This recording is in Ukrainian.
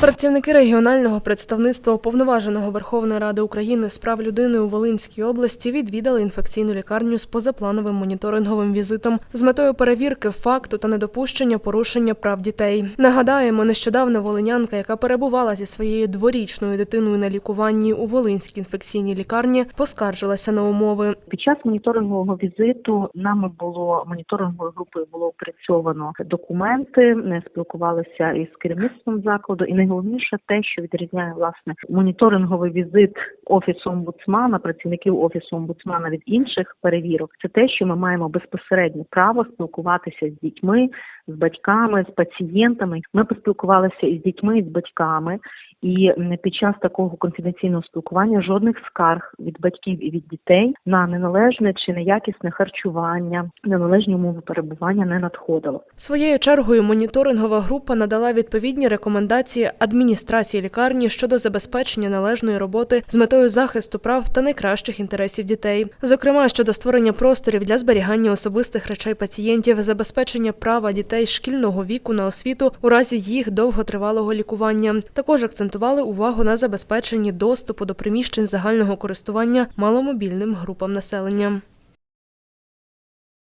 Працівники регіонального представництва уповноваженого Верховної Ради України з прав людини у Волинській області відвідали інфекційну лікарню з позаплановим моніторинговим візитом з метою перевірки факту та недопущення порушення прав дітей. Нагадаємо, нещодавно волинянка, яка перебувала зі своєю дворічною дитиною на лікуванні у Волинській інфекційній лікарні, поскаржилася на умови. Під час моніторингового візиту нами було моніторинговою групою було опрацьовано документи, не спілкувалися із керівництвом закладу, і найголовніше те, що відрізняє власне моніторинговий візит офісу омбудсмана, працівників офісу омбудсмана від інших перевірок, це те, що ми маємо безпосередньо право спілкуватися з дітьми, з батьками, з пацієнтами. Ми поспілкувалися із дітьми і з батьками, і під час такого конфіденційного спілкування жодних скарг від батьків і від дітей на неналежне чи неякісне харчування, неналежні умови перебування не надходило. Своєю чергою моніторингова група надала відповідні рекомендації адміністрації лікарні щодо забезпечення належної роботи з метою захисту прав та найкращих інтересів дітей, зокрема щодо створення просторів для зберігання особистих речей пацієнтів, забезпечення права дітей шкільного віку на освіту у разі їх довготривалого лікування. Також акцентували увагу на забезпеченні доступу до приміщень загального користування маломобільним групам населення.